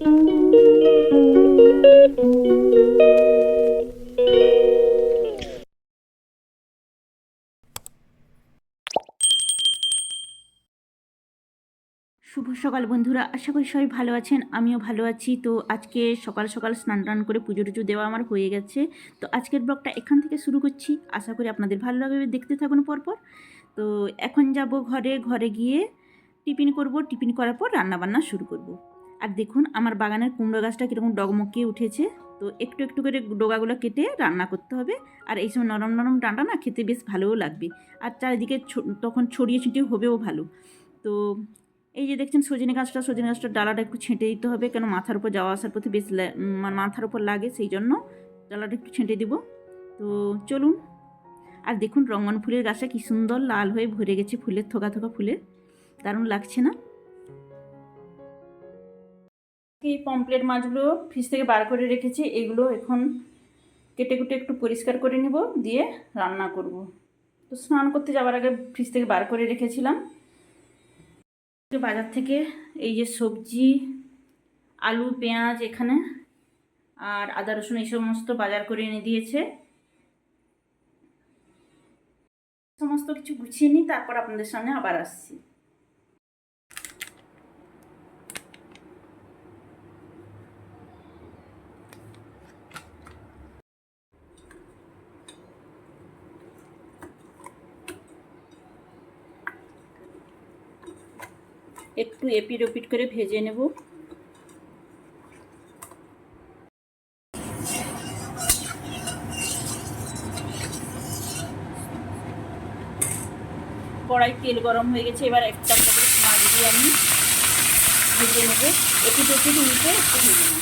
শুভ সকাল বন্ধুরা, আশা করি সবাই ভালো আছেন, আমিও ভালো আছি। তো আজকে সকাল সকাল স্নান টান করে পুজো টুজো দেওয়া আমার হয়ে গেছে। তো আজকের ব্লগটা এখান থেকে শুরু করছি। আশা করি আপনাদের ভালো লাগবে, দেখতে থাকুন পরপর। তো এখন যাব ঘরে ঘরে গিয়ে টিফিন করব। টিফিন করার পর রান্নাবান্না শুরু করব। আর দেখুন আমার বাগানের কুমড়ো গাছটা কীরকম ডগমকিয়ে উঠেছে। তো একটু একটু করে ডোগাগুলো কেটে রান্না করতে হবে। আর এই সময় নরম নরম ডাঁটা না খেতে বেশ ভালোও লাগবে। আর চারিদিকে তখন ছড়িয়ে ছিটিয়ে হবেও ভালো। তো এই যে দেখছেন সজনে গাছটা, সজনে গাছটার ডালাটা একটু ছেঁটে দিতে হবে। কেন মাথার উপর যাওয়া আসার পথে বেশ মানে মাথার উপর লাগে সেই জন্য ডালাটা একটু ছেঁটে দিব। তো চলুন। আর দেখুন রঙন ফুলের গাছটা কি সুন্দর লাল হয়ে ভরে গেছে ফুলের, থোকা থোকা ফুলের। দারুণ লাগছে না? এই পমপ্লেট মাছগুলো ফ্রিজ থেকে বার করে রেখেছি, এগুলো এখন কেটে কুটে একটু পরিষ্কার করে নেব, দিয়ে রান্না করব। তো স্নান করতে যাওয়ার আগে ফ্রিজ থেকে বার করে রেখেছিলাম। বাজার থেকে এই যে সবজি, আলু, পেঁয়াজ এখানে আর আদা, রসুন এই সমস্ত বাজার করে এনে দিয়েছে। সমস্ত কিছু গুছিয়ে নিই তারপর আপনাদের সামনে আবার আসছি। একটু এপিট ওপিট করে ভেজে নেব। কড়াই তেল গরম হয়ে গেছে, এবার একটা একটা করে মাছ দিয়ে আমি ভেজে নেব। এপিট ওপিট উল্টে একটু ভেজে নেব।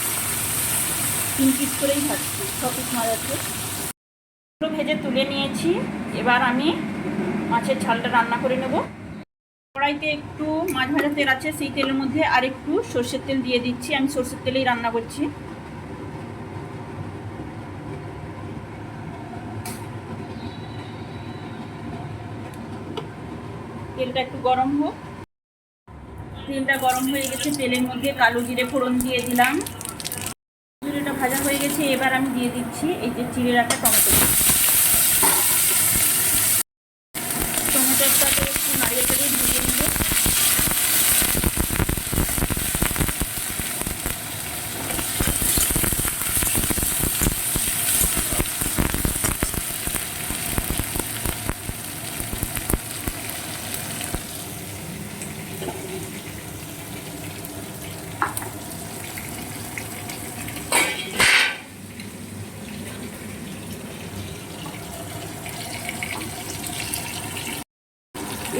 তিন পিস করেই ভাজছি, ছ পিস মাছ আছে। ভেজে তুলে নিয়েছি, এবার আমি মাছের ঝালটা রান্না করে নেব। কড়াইতে একটু মাছ ভাজা তেল আছে, সেই তেলের মধ্যে আর একটু সর্ষের তেল দিয়ে দিচ্ছি। আমি সর্ষের তেলেই রান্না করছি। তেলটা একটু গরম হোক। তেলটা গরম হয়ে গেছে, তেলের মধ্যে কালো জিরে ফোড়ন দিয়ে দিলাম। ভাজা হয়ে গেছে, এবার আমি দিয়ে দিচ্ছি এই যে চিড়ে রাখা টমেটো টমেটোটাকে একটু নাড়িয়ে চাড়িয়ে ভেজে নেব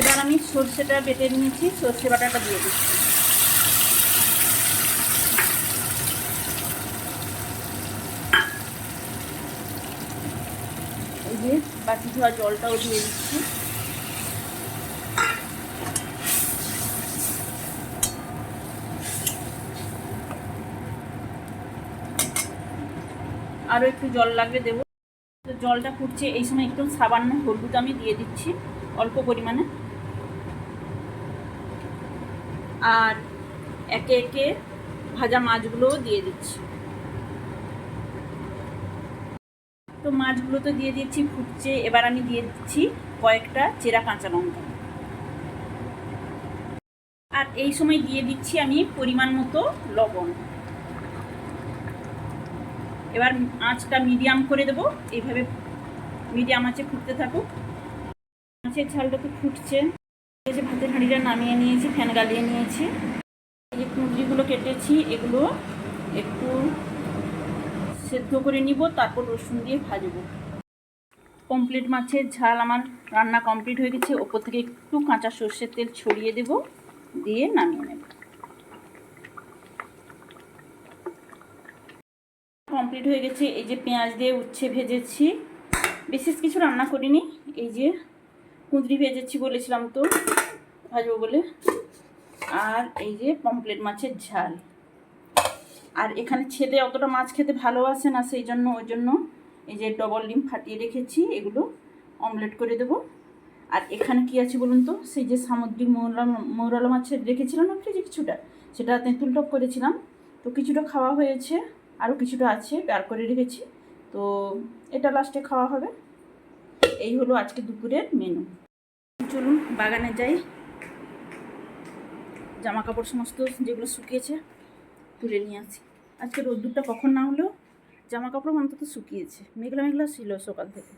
এবার আমি সর্ষেটা বেটে নিয়েছি, সর্ষে বাটাটা দিয়ে দিচ্ছি। বাকি ধোয়া জলটাও দিয়ে দিচ্ছি। আরও একটু জল লাগবে, দেবো। জলটা ফুটছে, এই সময় একটু সাবান্য হলুদ আমি দিয়ে দিচ্ছি, অল্প পরিমাণে। আর একে একে ভাজা মাছগুলোও দিয়ে দিচ্ছি। তো মাছগুলো তো দিয়ে দিচ্ছি ফুটছে। এবার আমি দিয়ে দিচ্ছি কয়েকটা চেরা কাঁচা লঙ্কা। আর এই সময় দিয়ে দিচ্ছি আমি পরিমাণ মতো লবণ। এবার আঁচটা মিডিয়াম করে দেবো। এইভাবে মিডিয়াম আঁচে ফুটতে থাকুক। মাছের ঝালটা তো ফুটছে। এই যে ভাতের হাঁড়িটা নামিয়ে নিয়েছি, ফ্যান গালিয়ে নিয়েছি। এই যে কুঁদরিগুলো কেটেছি, এগুলো একটু সেদ্ধ করে নিব, তারপর রসুন দিয়ে ভাজবো। কমপ্লিট মাছের ঝাল আমার রান্না কমপ্লিট হয়ে গেছে। ওপর থেকে একটু কাঁচা সর্ষের তেল ছড়িয়ে দেব, দিয়ে নামিয়ে নেব। কমপ্লিট হয়ে গেছে। এই যে পেঁয়াজ দিয়ে উচ্ছে ভেজেছি। বিশেষ কিছু রান্না করিনি। এই যে কুঁদরি ভেজেছি বলেছিলাম তো, ভাজবো বলে। আর এই যে পমপ্লেট মাছের ঝাল। আর এখানে ছেলে অতটা মাছ খেতে ভালোবাসে না, সেই জন্য, ওই জন্য এই যে ডবল ডিম ফাটিয়ে রেখেছি, এগুলো অমলেট করে দেবো। আর এখানে কি আছে বলুন তো, সেই যে সামুদ্রিক মৌরা মৌরালা মাছের রেখেছিলাম না ফ্রিজে কিছুটা? সেটা তেঁতুল করেছিলাম। তো কিছুটা খাওয়া হয়েছে, আরও কিছুটা আছে, বের করে রেখেছি। তো এটা লাস্টে খাওয়া হবে। এই হলো আজকে দুপুরের মেনু চলুন বাগানে যাই। জামা কাপড় সমস্ত যেগুলো শুকিয়েছে তুলে নিয়ে আসি। আজকে রোদ্দুরটা কখন না হলেও জামা কাপড় অন্তত শুকিয়েছে। মেঘলা মেঘলা ছিল সকাল থেকে।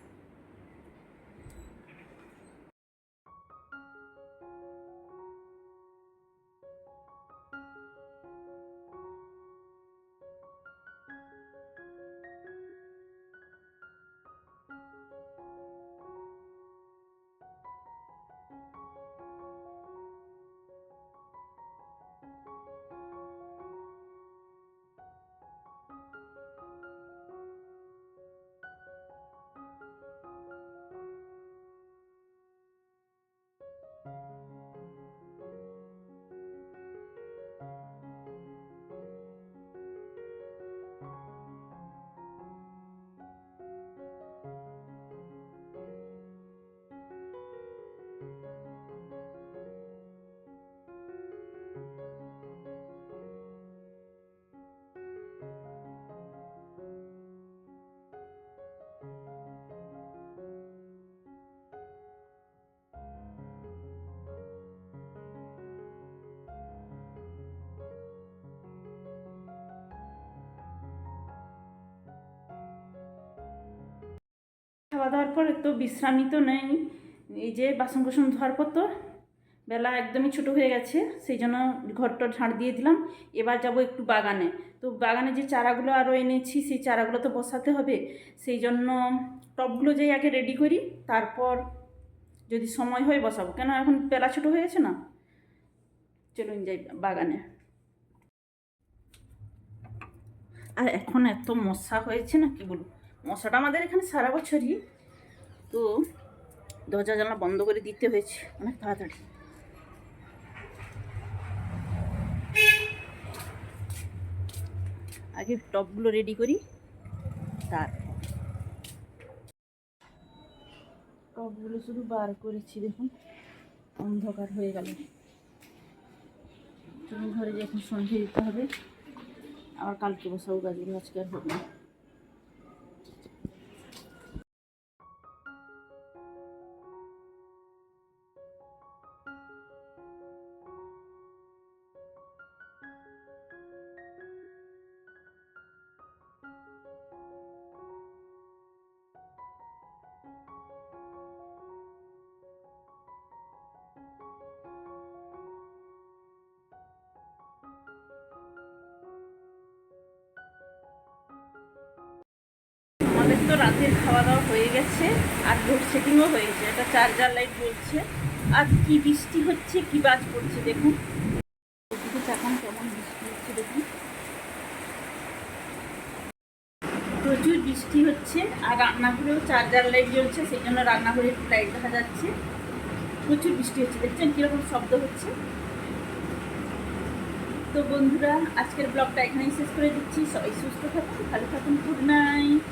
খাওয়া দাওয়ার পর তো বিশ্রামই তো নেই। এই যে বাসন কোসন ধোয়ার পর তো বেলা একদমই ছোটো হয়ে গেছে, সেই জন্য ঘরটা ঝাড় দিয়ে দিলাম। এবার যাব একটু বাগানে। তো বাগানে যে চারাগুলো আরও এনেছি, সেই চারাগুলো তো বসাতে হবে। সেই জন্য টবগুলো যেই আগে রেডি করি, তারপর যদি সময় হয় বসাবো। কেন এখন বেলা ছোটো হয়ে গেছে না? চলুন যাই বাগানে। আর এখন এত মশা হয়েছে না কি বলব? মশাটা আমাদের এখানে সারা বছরই। তো দরজা জানলা বন্ধ করে দিতে হয়েছে। অনেক তাড়াতাড়ি। আগে টপগুলো রেডি করি। তারপর। টপগুলো শুধু বার করেছি, দেখুন। অন্ধকার হয়ে গেল। ঘরে যে এখন সন্ধে দিতে হবে, আবার কালকে বসাবো গাছগুলো আজকে আর হবে না। আমাদের তো রাতের খাওয়া দাওয়া হয়ে গেছে, আর লোড সেটিংও হয়েছে। একটা চার্জার লাইট জ্বলছে। আর কি বৃষ্টি হচ্ছে, কি বাজ পড়ছে, দেখুন। এখন কেমন বৃষ্টি হচ্ছে, দেখুন। প্রচুর বৃষ্টি হচ্ছে, আর রান্নাঘরেও চার্জার লাইট জ্বলছে, সেই জন্য রান্নাঘরে একটু লাইট দেখা যাচ্ছে। প্রচুর বৃষ্টি হচ্ছে। দেখছেন কীরকম শব্দ হচ্ছে? তো বন্ধুরা, আজকের ব্লগটা এখানেই শেষ করে দিচ্ছি। সবাই সুস্থ থাকুন, ভালো থাকুন গুড নাইট